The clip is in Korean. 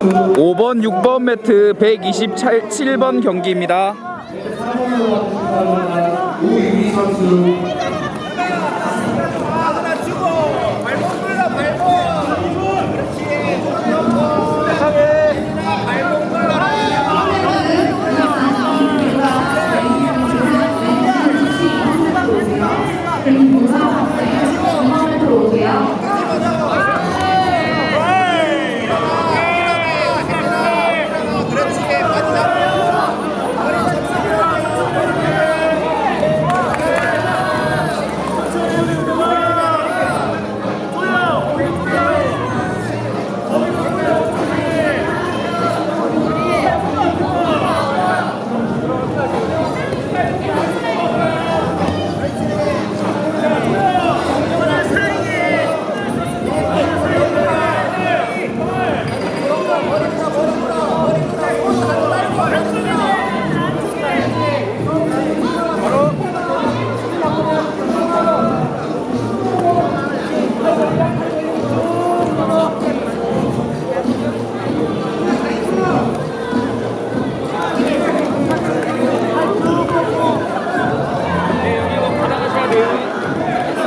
5번, 6번 매트 127번 경기입니다.